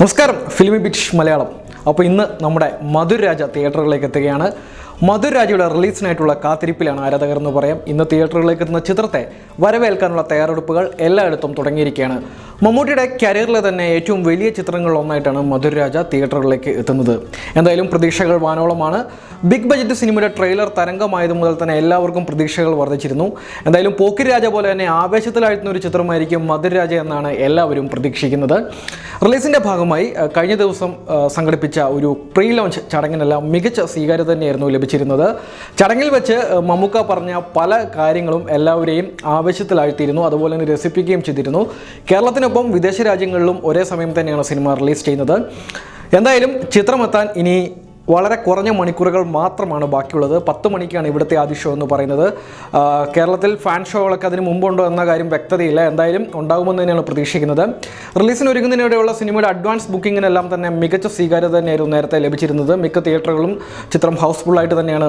നമസ്കാരം. Filmibeat Malayalam. അപ്പോൾ ഇന്ന് നമ്മുടെ മധുരാജ തിയേറ്ററുകളിലേക്ക് എത്തുകയാണ്. മധുരാജയുടെ റിലീസിനായിട്ടുള്ള കാത്തിരിപ്പിലാണ് ആരാധകർ എന്ന് പറയാം. ഇന്ന് തിയേറ്ററുകളിലേക്ക് എത്തുന്ന ചിത്രത്തെ വരവേൽക്കാനുള്ള തയ്യാറെടുപ്പുകൾ എല്ലായിടത്തും തുടങ്ങിയിരിക്കുകയാണ്. മമ്മൂട്ടിയുടെ കരിയറിലെ തന്നെ ഏറ്റവും വലിയ ചിത്രങ്ങളിൽ ഒന്നായിട്ടാണ് മധുരരാജ തിയേറ്ററുകളിലേക്ക് എത്തുന്നത്. എന്തായാലും പ്രതീക്ഷകൾ വാനോളമാണ്. ബിഗ് ബജറ്റ് സിനിമയുടെ ട്രെയിലർ തരംഗമായത് മുതൽ തന്നെ എല്ലാവർക്കും പ്രതീക്ഷകൾ വർദ്ധിച്ചിരുന്നു. എന്തായാലും പോക്കിരി രാജ പോലെ തന്നെ ആവേശത്തിലായിരുന്ന ഒരു ചിത്രമായിരിക്കും മധുരരാജ എന്നാണ് എല്ലാവരും പ്രതീക്ഷിക്കുന്നത്. റിലീസിന്റെ ഭാഗമായി കഴിഞ്ഞ ദിവസം സംഘടിപ്പിച്ച ഒരു പ്രീ ലോഞ്ച് ചടങ്ങിനെല്ലാം മികച്ച സ്വീകാര്യത തന്നെയായിരുന്നു ലഭിച്ചിരുന്നത്. ചടങ്ങിൽ വെച്ച് മമ്മൂക്ക പറഞ്ഞ പല കാര്യങ്ങളും എല്ലാവരെയും ആവേശത്തിലാഴ്ത്തിയിരുന്നു. അതുപോലെ തന്നെ രസിപ്പിക്കുകയും ചെയ്തിരുന്നു. കേരളത്തിനൊപ്പം വിദേശ രാജ്യങ്ങളിലും ഒരേ സമയം തന്നെയാണ് സിനിമ റിലീസ് ചെയ്യുന്നത്. എന്തായാലും ചിത്രമെത്താൻ ഇനി വളരെ കുറഞ്ഞ മണിക്കൂറുകൾ മാത്രമാണ് ബാക്കിയുള്ളത്. പത്ത് മണിക്കാണ് ഇവിടുത്തെ ആദ്യ ഷോ എന്ന് പറയുന്നത്. കേരളത്തിൽ ഫാൻ ഷോകളൊക്കെ അതിന് മുമ്പുണ്ടോ എന്ന കാര്യം വ്യക്തതയില്ല. എന്തായാലും ഉണ്ടാകുമെന്ന് തന്നെയാണ് പ്രതീക്ഷിക്കുന്നത്. റിലീസിന് ഒരുങ്ങുന്നതിനിടെയുള്ള സിനിമയുടെ അഡ്വാൻസ് ബുക്കിങ്ങിനെല്ലാം തന്നെ മികച്ച സ്വീകാര്യത തന്നെയായിരുന്നു നേരത്തെ ലഭിച്ചിരുന്നത്. മിക്ക തിയേറ്ററുകളും ചിത്രം ഹൗസ്ഫുള്ളായിട്ട് തന്നെയാണ്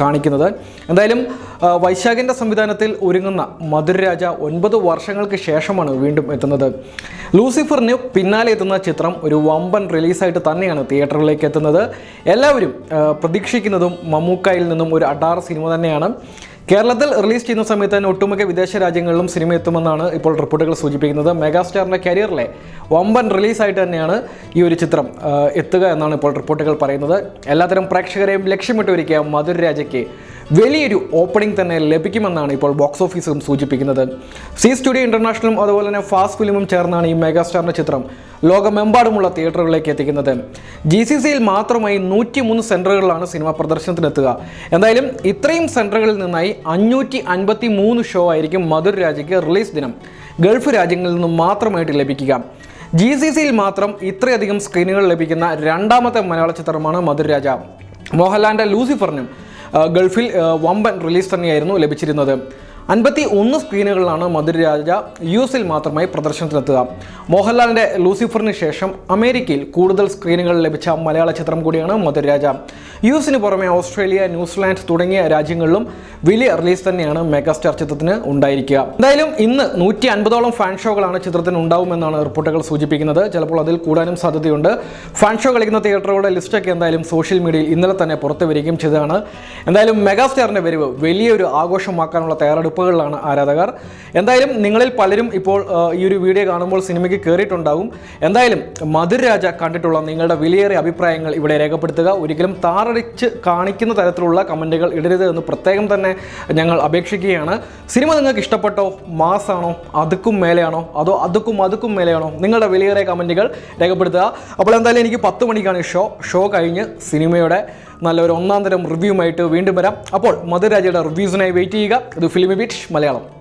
കാണിക്കുന്നത്. എന്തായാലും വൈശാഖിന്റെ സംവിധാനത്തിൽ ഒരുങ്ങുന്ന മധുരരാജ ഒൻപത് വർഷങ്ങൾക്ക് ശേഷമാണ് വീണ്ടും എത്തുന്നത്. ലൂസിഫറിന് പിന്നാലെ എത്തുന്ന ചിത്രം ഒരു വമ്പൻ റിലീസായിട്ട് തന്നെയാണ് തിയേറ്ററിലേക്ക് എത്തുന്നത്. എല്ലാവരും പ്രതീക്ഷിക്കുന്നതും മമ്മൂക്കായിൽ നിന്നും ഒരു അഡാർ സിനിമ തന്നെയാണ്. കേരളത്തിൽ റിലീസ് ചെയ്യുന്ന സമയത്ത് തന്നെ ഒട്ടുമിക്ക വിദേശ രാജ്യങ്ങളിലും സിനിമ എത്തുമെന്നാണ് ഇപ്പോൾ റിപ്പോർട്ടുകൾ സൂചിപ്പിക്കുന്നത്. മെഗാസ്റ്റാറിന്റെ കരിയറിലെ വമ്പൻ റിലീസായിട്ട് തന്നെയാണ് ഈ ഒരു ചിത്രം എത്തുക എന്നാണ് ഇപ്പോൾ റിപ്പോർട്ടുകൾ പറയുന്നത്. എല്ലാത്തരം പ്രേക്ഷകരെയും ലക്ഷ്യമിട്ട് ഒരുക്കിയ മധുര രാജയ്ക്ക് വലിയൊരു ഓപ്പണിംഗ് തന്നെ ലഭിക്കുമെന്നാണ് ഇപ്പോൾ ബോക്സ് ഓഫീസും സൂചിപ്പിക്കുന്നത്. സി സ്റ്റുഡിയോ ഇന്റർനാഷണലും അതുപോലെ തന്നെ ഫാസ്റ്റ് ഫിലിമും ചേർന്നാണ് ഈ മെഗാസ്റ്റാറിന്റെ ചിത്രം ലോകമെമ്പാടുമുള്ള തിയേറ്ററുകളിലേക്ക് എത്തിക്കുന്നത്. ജി സി സിയിൽ മാത്രമായി നൂറ്റി മൂന്ന് സെന്ററുകളിലാണ് സിനിമ പ്രദർശനത്തിനെത്തുക. എന്തായാലും ഇത്രയും സെന്ററുകളിൽ നിന്നായി അഞ്ഞൂറ്റി അൻപത്തി മൂന്ന് ഷോ ആയിരിക്കും മധുര രാജയ്ക്ക് റിലീസ് ദിനം. ഗൾഫ് രാജ്യങ്ങളിൽ നിന്നും മാത്രമായിട്ട് ലഭിക്കുക. ജി സി സിയിൽ മാത്രം ഇത്രയധികം സ്ക്രീനുകൾ ലഭിക്കുന്ന രണ്ടാമത്തെ മലയാള ചിത്രമാണ് മധുരരാജ മോഹൻലാലിന്റെ ലൂസിഫറിനും ഗൾഫിൽ വമ്പൻ റിലീസ് തന്നെയായിരുന്നു ലഭിച്ചിരുന്നത്. അൻപത്തി ഒന്ന് സ്ക്രീനുകളിലാണ് മധുരരാജ യു എസിൽ മാത്രമായി പ്രദർശനത്തിലെത്തുക മോഹൻലാലിന്റെ ലൂസിഫറിന് ശേഷം അമേരിക്കയിൽ കൂടുതൽ സ്ക്രീനുകൾ ലഭിച്ച മലയാള ചിത്രം കൂടിയാണ് മധുരരാജ. യു എസിന് പുറമെ ഓസ്ട്രേലിയ ന്യൂസിലാൻഡ് തുടങ്ങിയ രാജ്യങ്ങളിലും വലിയ റിലീസ് തന്നെയാണ് മെഗാസ്റ്റാർ ചിത്രത്തിന് ഉണ്ടായിരിക്കുക. എന്തായാലും ഇന്ന് നൂറ്റി അൻപതോളം ഫാൻ ഷോകളാണ് ചിത്രത്തിന് ഉണ്ടാവുമെന്നാണ് റിപ്പോർട്ടുകൾ സൂചിപ്പിക്കുന്നത്. ചിലപ്പോൾ അതിൽ കൂടാനും സാധ്യതയുണ്ട്. ഫാൻ ഷോ കളിക്കുന്ന തിയേറ്ററുകളുടെ ലിസ്റ്റൊക്കെ എന്തായാലും സോഷ്യൽ മീഡിയയിൽ ഇന്നലെ തന്നെ പുറത്തു വരികയും ചെയ്തതാണ്. എന്തായാലും മെഗാസ്റ്റാറിന്റെ വരവ് വലിയൊരു ആഘോഷമാക്കാനുള്ള തയ്യാറെടുപ്പുകളിലാണ് ആരാധകർ. എന്തായാലും നിങ്ങളിൽ പലരും ഇപ്പോൾ ഈ ഒരു വീഡിയോ കാണുമ്പോൾ സിനിമയ്ക്ക് കയറിയിട്ടുണ്ടാകും എന്തായാലും മധുരരാജ കണ്ടിട്ടുള്ള നിങ്ങളുടെ വിലയേറിയ അഭിപ്രായങ്ങൾ ഇവിടെ രേഖപ്പെടുത്തുക. ഒരിക്കലും താറടിച്ച് കാണിക്കുന്ന തരത്തിലുള്ള കമന്റുകൾ ഇടരുത് എന്ന് പ്രത്യേകം തന്നെ ഞങ്ങൾ അപേക്ഷിക്കുകയാണ്. സിനിമ നിങ്ങൾക്ക് ഇഷ്ടപ്പെട്ടോ? മാസാണോ? അതുക്കും മേലെയാണോ? അതോ അതുക്കും അതുക്കും മേലെയാണോ? നിങ്ങളുടെ വിലയേറിയ കമന്റുകൾ രേഖപ്പെടുത്തുക. അപ്പോൾ എന്തായാലും എനിക്ക് പത്ത് മണിക്കാണ് ഷോ. ഷോ കഴിഞ്ഞ് സിനിമയുടെ നല്ലൊരു ഒന്നാം തരം റിവ്യൂമായിട്ട് വീണ്ടും വരാം. അപ്പോൾ മധുരാജയുടെ റിവ്യൂസിനായി വെയിറ്റ് ചെയ്യുക. ഇത് ഫിലിമി ബീറ്റ് മലയാളം.